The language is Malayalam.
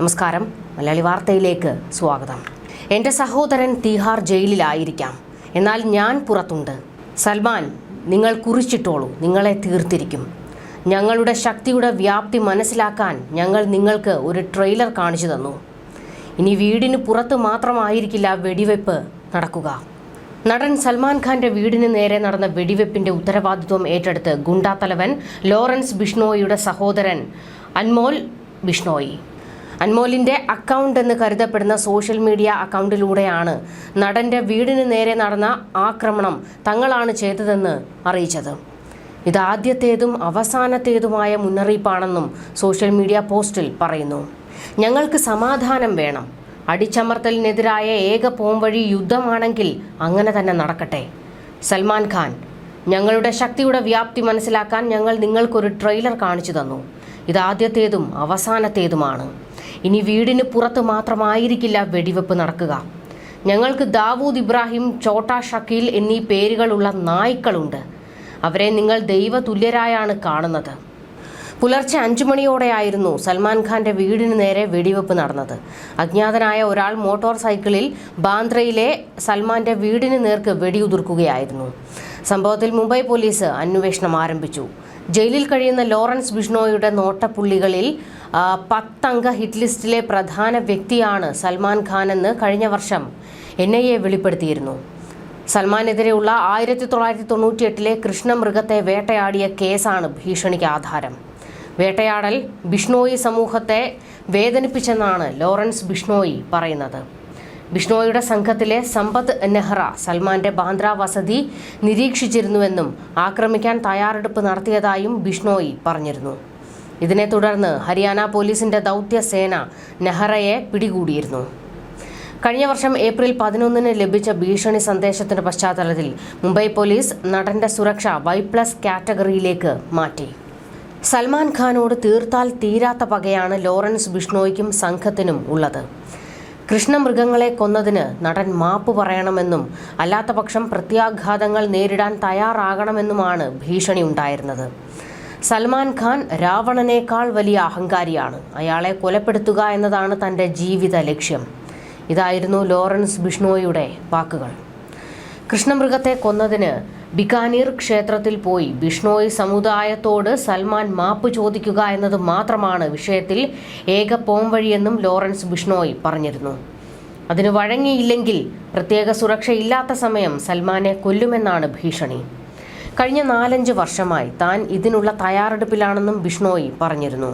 നമസ്കാരം. മലയാളി വാർത്തയിലേക്ക് സ്വാഗതം. എന്റെ സഹോദരൻ തീഹാർ ജയിലിലായിരിക്കാം. എന്നാൽ ഞാൻ പുറത്തുണ്ട്. സൽമാൻ നിങ്ങൾ കുറിച്ചിട്ടോളൂ. നിങ്ങളെ തീർത്തിരിക്കും. ഞങ്ങളുടെ ശക്തിയുടെ വ്യാപ്തി മനസ്സിലാക്കാൻ ഞങ്ങൾ നിങ്ങൾക്ക് ഒരു ട്രെയിലർ കാണിച്ചു തന്നു. ഇനി വീടിന് പുറത്ത് മാത്രമായിരിക്കില്ല വെടിവെപ്പ് നടക്കുക. നടൻ സൽമാൻ ഖാന്റെ വീടിന് നേരെ നടന്ന വെടിവെപ്പിന്റെ ഉത്തരവാദിത്വം ഏറ്റെടുത്ത് ഗുണ്ടാത്തലവൻ ലോറൻസ് ബിഷ്ണോയിയുടെ സഹോദരൻ അൻമോൽ ബിഷ്ണോയി. അൻമോലിന്റെ അക്കൗണ്ട് എന്ന് കരുതപ്പെടുന്ന സോഷ്യൽ മീഡിയ അക്കൗണ്ടിലൂടെയാണ് നടന്റെ വീടിന് നേരെ നടന്ന ആക്രമണം തങ്ങളാണ് ചെയ്തതെന്ന് അറിയിച്ചത്. ഇതാദ്യത്തേതും അവസാനത്തേതുമായ മുന്നറിയിപ്പാണെന്നും സോഷ്യൽ മീഡിയ പോസ്റ്റിൽ പറയുന്നു. ഞങ്ങൾക്ക് സമാധാനം വേണം. അടിച്ചമർത്തലിനെതിരായ ഏക പോംവഴി യുദ്ധമാണെങ്കിൽ അങ്ങനെ തന്നെ നടക്കട്ടെ. സൽമാൻ ഖാൻ ഞങ്ങളുടെ ശക്തിയുടെ വ്യാപ്തി മനസ്സിലാക്കാൻ ഞങ്ങൾ നിങ്ങൾക്കൊരു ട്രെയിലർ കാണിച്ചു തന്നു. ഇതാദ്യത്തേതും അവസാനത്തേതുമാണ്. ഇനി വീടിന് പുറത്ത് മാത്രമായിരിക്കില്ല വെടിവെപ്പ് നടക്കുക. ഞങ്ങൾക്ക് ദാവൂദ് ഇബ്രാഹിം ചോട്ടാ ഷക്കീൽ എന്നീ പേരുകളുള്ള നായ്ക്കളുണ്ട്. അവരെ നിങ്ങൾ ദൈവതുല്യരായാണ് കാണുന്നത്. പുലർച്ചെ അഞ്ചു മണിയോടെയായിരുന്നു സൽമാൻ ഖാന്റെ വീടിന് നേരെ വെടിവെപ്പ് നടന്നത്. അജ്ഞാതനായ ഒരാൾ മോട്ടോർ സൈക്കിളിൽ ബാന്ദ്രയിലെ സൽമാന്റെ വീടിന് നേർക്ക് വെടിയുതിർക്കുകയായിരുന്നു. സംഭവത്തിൽ മുംബൈ പോലീസ് അന്വേഷണം ആരംഭിച്ചു. ജയിലിൽ കഴിയുന്ന ലോറൻസ് ബിഷ്ണോയുടെ നോട്ടപ്പുള്ളികളിൽ പത്തംഗ ഹിറ്റ് ലിസ്റ്റിലെ പ്രധാന വ്യക്തിയാണ് സൽമാൻ ഖാൻ എന്ന് കഴിഞ്ഞ വർഷം എൻ ഐ എ വെളിപ്പെടുത്തിയിരുന്നു. സൽമാനെതിരെയുള്ള ആയിരത്തി തൊള്ളായിരത്തി തൊണ്ണൂറ്റിയെട്ടിലെ കൃഷ്ണമൃഗത്തെ വേട്ടയാടിയ കേസാണ് ഭീഷണിക്ക് ആധാരം. വേട്ടയാടൽ ബിഷ്ണോയി സമൂഹത്തെ വേദനിപ്പിച്ചെന്നാണ് ലോറൻസ് ബിഷ്ണോയി പറയുന്നത്. ബിഷ്ണോയിയുടെ സംഘത്തിലെ സമ്പത്ത് നെഹ്റ സൽമാന്റെ ബാന്ദ്ര വസതി നിരീക്ഷിച്ചിരുന്നുവെന്നും ആക്രമിക്കാൻ തയ്യാറെടുപ്പ് നടത്തിയതായും ബിഷ്ണോയി പറഞ്ഞിരുന്നു. ഇതിനെ തുടർന്ന് ഹരിയാന പോലീസിന്റെ ദൗത്യസേന നെഹ്റയെ പിടികൂടിയിരുന്നു. കഴിഞ്ഞ വർഷം ഏപ്രിൽ പതിനൊന്നിന് ലഭിച്ച ഭീഷണി സന്ദേശത്തിന്റെ പശ്ചാത്തലത്തിൽ മുംബൈ പോലീസ് നടന്റെ സുരക്ഷ വൈ പ്ലസ് കാറ്റഗറിയിലേക്ക് മാറ്റി. സൽമാൻ ഖാനോട് തീർത്താൽ തീരാത്ത പകയാണ് ലോറൻസ് ബിഷ്ണോയ്ക്കും സംഘത്തിനും ഉള്ളത്. കൃഷ്ണമൃഗങ്ങളെ കൊന്നതിന് നടൻ മാപ്പ് പറയണമെന്നും അല്ലാത്തപക്ഷം പ്രത്യാഘാതങ്ങൾ നേരിടാൻ തയ്യാറാകണമെന്നുമാണ് ഭീഷണി ഉണ്ടായിരുന്നത്. സൽമാൻ ഖാൻ രാവണനേക്കാൾ വലിയ അഹങ്കാരിയാണ്. അയാളെ കൊലപ്പെടുത്തുക എന്നതാണ് തന്റെ ജീവിത ലക്ഷ്യം. ഇതായിരുന്നു ലോറൻസ് ബിഷ്ണോയുടെ വാക്കുകൾ. കൃഷ്ണമൃഗത്തെ കൊന്നതിന് ബിക്കാനീർ ക്ഷേത്രത്തിൽ പോയി. ബിഷ്ണോയി സമുദായത്തോട് സൽമാൻ മാപ്പ് ചോദിക്കുക എന്നത് മാത്രമാണ് വിഷയത്തിൽ ഏക പോംവഴിയെന്നും ലോറൻസ് ബിഷ്ണോയി പറഞ്ഞിരുന്നു. അതിന് വഴങ്ങിയില്ലെങ്കിൽ പ്രത്യേക സുരക്ഷയില്ലാത്ത സമയം സൽമാനെ കൊല്ലുമെന്നാണ് ഭീഷണി. കഴിഞ്ഞ നാലഞ്ച് വർഷമായി താൻ ഇതിനുള്ള തയ്യാറെടുപ്പിലാണെന്നും ബിഷ്ണോയി പറഞ്ഞിരുന്നു.